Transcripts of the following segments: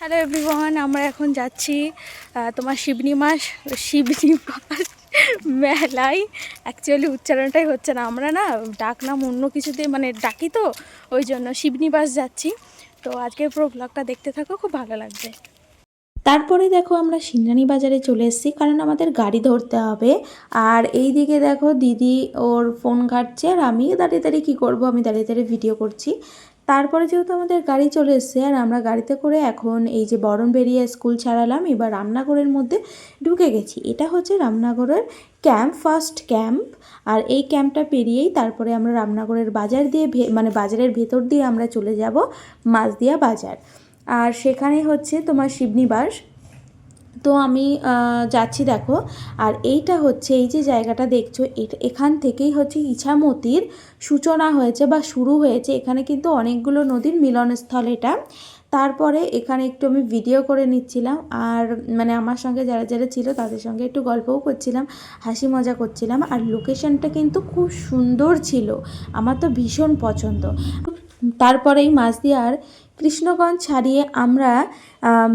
Hello everyone আমরা এখন যাচ্ছি তোমার শিবনি মাস শিবনি মাস মেলায়। অ্যাকচুয়ালি উচ্চারণটাই হচ্ছে না, আমরা না ডাক নাম অন্য কিছু দিয়ে মানে ডাকি তো, ওই জন্য শিবনি বাস যাচ্ছি। তো আজকের পুরো ব্লগটা দেখতে থাকো, খুব ভালো লাগবে। তারপরে দেখো আমরা সিংরানি বাজারে চলে এসেছি, কারণ আমাদের গাড়ি ধরতে হবে। আর এই দিকে দেখো দিদি ওর ফোন ঘাটছে আর আমি দাঁড়িয়ে দাঁড়িয়ে কী করব, আমি দাঁড়িয়ে দাঁড়িয়ে ভিডিও করছি। তারপরে যেহেতু আমাদের গাড়ি চলে এসছে, আর আমরা গাড়িতে করে এখন এই যে বরণ বেরিয়ে স্কুল ছাড়ালাম, এবার রামনগরের মধ্যে ঢুকে গেছি। এটা হচ্ছে রামনগরের ক্যাম্প, ফার্স্ট ক্যাম্প। আর এই ক্যাম্পটা পেরিয়েই তারপরে আমরা রামনগরের বাজার দিয়ে মানে বাজারের ভেতর দিয়ে আমরা চলে যাব মাছদিয়া বাজার। আর সেখানে হচ্ছে তোমার শিবনিবাস তো আমি যাচ্ছি দেখো। আর এইটা হচ্ছে, এই যে জায়গাটা দেখছ এখান থেকেই হচ্ছে ইছামতির সূচনা হয়েছে বা শুরু হয়েছে। এখানে কিন্তু অনেকগুলো নদীর মিলনস্থল এটা। তারপরে এখানে একটু আমি ভিডিও করে নিচ্ছিলাম। আর মানে আমার সঙ্গে যারা যারা ছিল, তাদের সঙ্গে একটু গল্পও করছিলাম, হাসি মজা করছিলাম। আর লোকেশনটা কিন্তু খুব সুন্দর ছিল। আমার তো ভীষণ পছন্দ। তারপরেই মাঝদিয়ার কৃষ্ণগঞ্জ ছাড়িয়ে আমরা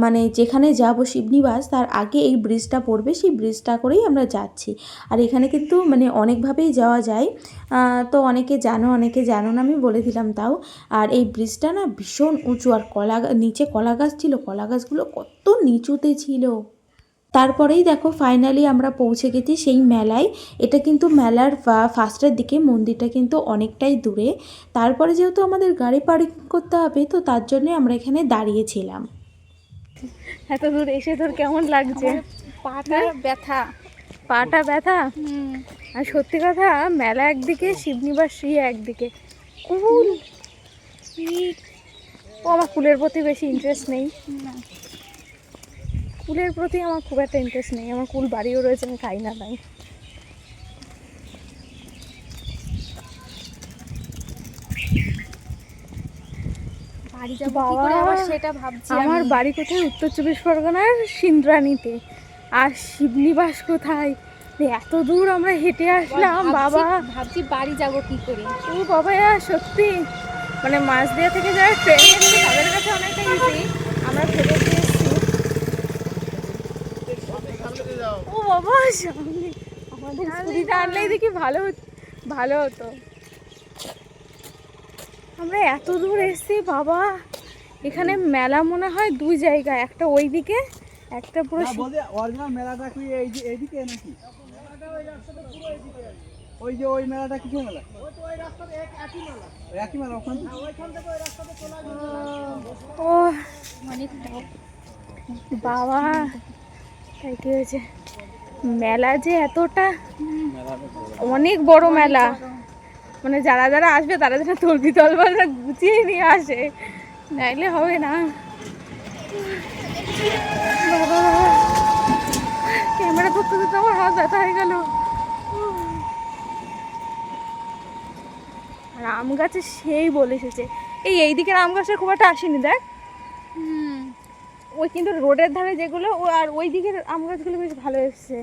মানে যেখানে যাব শিবনিবাস, তার আগে এই ব্রিজটা পড়বে। সেই ব্রিজটা করেই আমরা যাচ্ছি। আর এখানে কিন্তু মানে অনেকভাবেই যাওয়া যায়। তো অনেকে জানো অনেকে জানো না, আমি বলে দিলাম তাও। আর এই ব্রিজটা না ভীষণ উঁচু। আর কলা, নিচে কলা গাছ ছিল, কলা গাছগুলো কত নিচুতে ছিল। তারপরেই দেখো ফাইনালি আমরা পৌঁছে গেছি সেই মেলায়। এটা কিন্তু মেলার ফা- ফার্স্টের দিকে মন্দিরটা কিন্তু অনেকটাই দূরে। তারপরে যেহেতু আমাদের গাড়ি পার্কিং করতে হবে তো তার জন্য আমরা এখানে দাঁড়িয়েছিলাম। এত দূর এসে তোর কেমন লাগছে? পাটা ব্যথা। পাটা ব্যথা? আর সত্যি কথা মেলা একদিকে শিবনিবাস একদিকে। কুল। ও আমার কুলের প্রতি বেশি ইন্টারেস্ট নেই। না। কুলের প্রতি আমার খুব একটা ইন্টারেস্ট নেই। আমার কুল বাড়িও রয়েছে আমি খাই না তাই। আমার বাড়ি কোথায়? উত্তর চব্বিশ পরগনার সিন্দ্রানিতে। আর শিবনিবাস কোথায়? এত দূর আমরা হেঁটে আসলাম বাবা। ভাবছি বাড়ি যাব কি করে? ও বাবা ইয়া, সত্যি। মানে মাঝদিয়া থেকে যারা ট্রেনে তাদের কাছে অনেকটা ইজি আমরা বাবা সামনে আমাদের স্কুটিটা আনলেই দেখি ভালো হত- ভালো হতো। আমরা এত দূর এসেছি বাবা। এখানে মেলা মনে হয় দুই জায়গায় একটা ওই দিকে একটা পুরো অরিজিনাল মেলাটা কি এই যে এইদিকে নাকি? ওই যে ওই মেলাটা কি মেলা? ওই একই মেলা ওখান? ও অনেক বাবা তাই কি হয়েছে? মেলা যে এতটা অনেক বড় মেলা। মানে যারা যারা আসবে তারা যেন তলবি তলবাজরা গুছিয়ে নিয়ে আসে। নাইলে হবে না। ক্যামেরা করতে করতে আমার হাত ব্যথা হয়ে গেল। আর আম গাছে সেই বলে এসেছে। এই এই দিকের আম গাছটা খুব একটা আসেনি দেখ। ওই কিন্তু রোডের ধারে যেগুলো ও আর ওই দিকের আম গাছগুলো বেশ ভালো এসছে।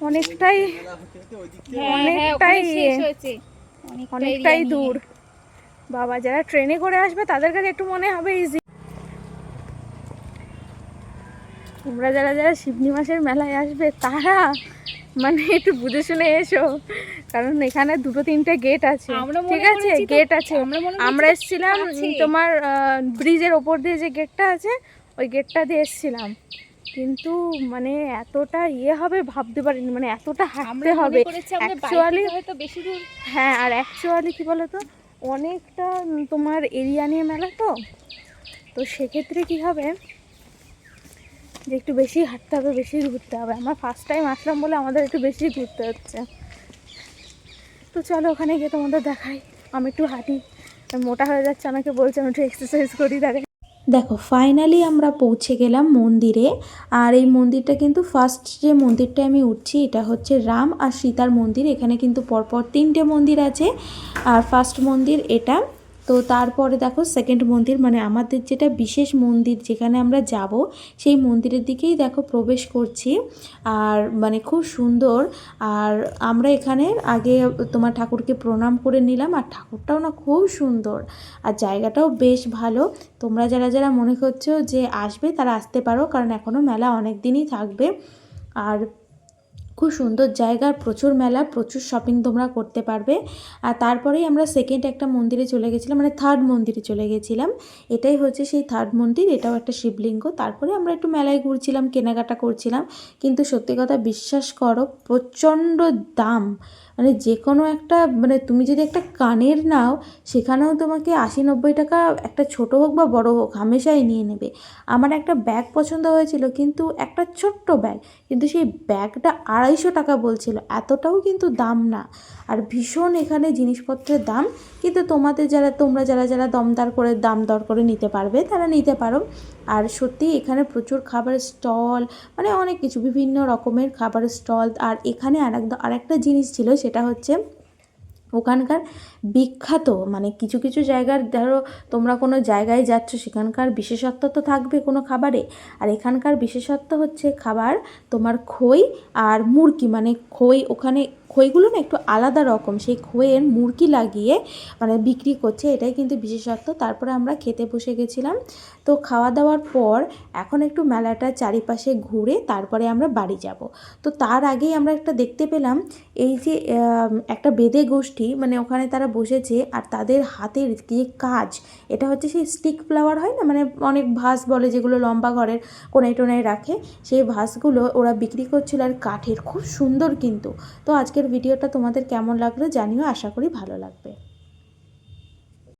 অনেকটাই হ্যাঁ, অনেকটাই হ্যাঁ, ওখানে শেষ হয়েছে। অনেকটা অনেকটাই দূর। বাবা যারা ট্রেনে করে আসবে তাদের কাছে একটু মনে হবে ইজি তোমরা যারা যারা শিবনি মাসের মেলায় আসবে তারা মানে একটু বুঝে শুনে এসো। কারণ এখানে দুটো তিনটে গেট আছে। ঠিক আছে? গেট আছে। আমরা এসেছিলাম। তোমার ব্রিজের ওপর দিয়ে যে গেটটা আছে ওই গেটটা দিয়ে এসেছিলাম। কিন্তু মানে এতটা ইয়ে হবে ভাবতে পারিনি। মানে এতটা হাঁটতে হবে। অ্যাকচুয়ালি হয়তো বেশি দূর। হ্যাঁ আর অ্যাকচুয়ালি কী বলো তো অনেকটা তোমার এরিয়া নিয়ে মেলা তো। তো সেক্ষেত্রে কী হবে? যে একটু বেশি হাঁটতে হবে, বেশি ঘুরতে হবে। আমার ফার্স্ট টাইম আসলাম বলে আমাদের একটু বেশি ঘুরতে হচ্ছে। তো চলো ওখানে গিয়ে তোমাদের দেখাই। আমি একটু হাঁটি। মোটা হয়ে যাচ্ছে আমাকে বলছে, আমি একটু এক্সারসাইজ করি তাকে দেখো ফাইনালি আমরা পৌঁছে গেলাম মন্দিরে। আর এই মন্দিরটা কিন্তু ফার্স্ট যে মন্দিরটা আমি উঠছি, এটা হচ্ছে রাম আর সীতার মন্দির। এখানে কিন্তু পরপর তিনটে মন্দির আছে। আর ফার্স্ট মন্দির এটা তো তারপরে দেখো সেকেন্ড মন্দির মানে আমাদের যেটা বিশেষ মন্দির যেখানে আমরা যাব, সেই মন্দিরের দিকেই দেখো প্রবেশ করছি। আর মানে খুব সুন্দর, আর আমরা এখানে আগে তোমার ঠাকুরকে প্রণাম করে নিলাম, আর ঠাকুরটাও না খুব সুন্দর। আর জায়গাটাও বেশ ভালো। তোমরা যারা যারা মনে করছ যে আসবে তারা আসতে পারো, কারণ এখনও মেলা অনেক দিনই থাকবে। আর খুব সুন্দর জায়গা প্রচুর মেলা, প্রচুর শপিং তোমরা করতে পারবে। আর তারপরেই আমরা সেকেন্ড একটা মন্দিরে চলে গেছিলাম মানে থার্ড মন্দিরে চলে গেছিলাম। এটাই হচ্ছে সেই থার্ড মন্দির, এটাও একটা শিবলিঙ্গ। তারপরে আমরা একটু মেলায় ঘুরছিলাম, কেনাকাটা করছিলাম। কিন্তু সত্যি কথা বিশ্বাস করো, প্রচণ্ড দাম। মানে যে কোনো একটা মানে তুমি যদি একটা কানের নাও, সেখানেও তোমাকে আশি নব্বই টাকা একটা ছোট হোক বা বড় হোক, হামেশাই নিয়ে নেবে। আমার একটা ব্যাগ পছন্দ হয়েছিল, কিন্তু একটা ছোট্ট ব্যাগ, কিন্তু সেই ব্যাগটা আড়াইশো টাকা বলছিল, এতটাও কিন্তু দাম না। আর ভীষণ এখানে জিনিসপত্রের দাম, কিন্তু তোমাদের যারা, তোমরা যারা যারা দমদার করে, দাম দর করে নিতে পারবে, তারা নিতে পারো। আর সত্যি এখানে প্রচুর খাবারের স্টল মানে অনেক কিছু, বিভিন্ন রকমের খাবারের স্টল। আর এখানে আর আরেকটা জিনিস ছিল, সেটা হচ্ছে ওখানকার বিখ্যাত মানে কিছু কিছু জায়গার, ধরো তোমরা কোনো জায়গায় যাচ্ছ, সেখানকার বিশেষত্ব তো থাকবে কোনো খাবারে। আর এখানকার বিশেষত্ব হচ্ছে খাবার তোমার খই আর মুরকি মানে খই ওখানে খইগুলো না একটু আলাদা রকম, সেই খইয়ের মুরকি লাগিয়ে মানে বিক্রি করছে, এটাই কিন্তু বিশেষত্ব। তারপরে আমরা খেতে বসে গেছিলাম। তো খাওয়া দাওয়ার পর এখন একটু মেলাটা চারিপাশে ঘুরে তারপরে আমরা বাড়ি যাব। তো তার আগেই আমরা একটা দেখতে পেলাম, এই যে একটা বেদে গোষ্ঠী মানে ওখানে তারা বসেছে আর তাদের হাতের যে কাজ, এটা হচ্ছে সেই স্টিক ফ্লাওয়ার হয় না? মানে অনেক ভাস বলে যেগুলো লম্বা ঘরের কোনায় টোনায় রাখে, সেই ভাসগুলো ওরা বিক্রি করছিল আর কাঠের, খুব সুন্দর কিন্তু। তো আজকের ভিডিওটা তোমাদের কেমন লাগল জানিও আশা করি ভালো লাগবে।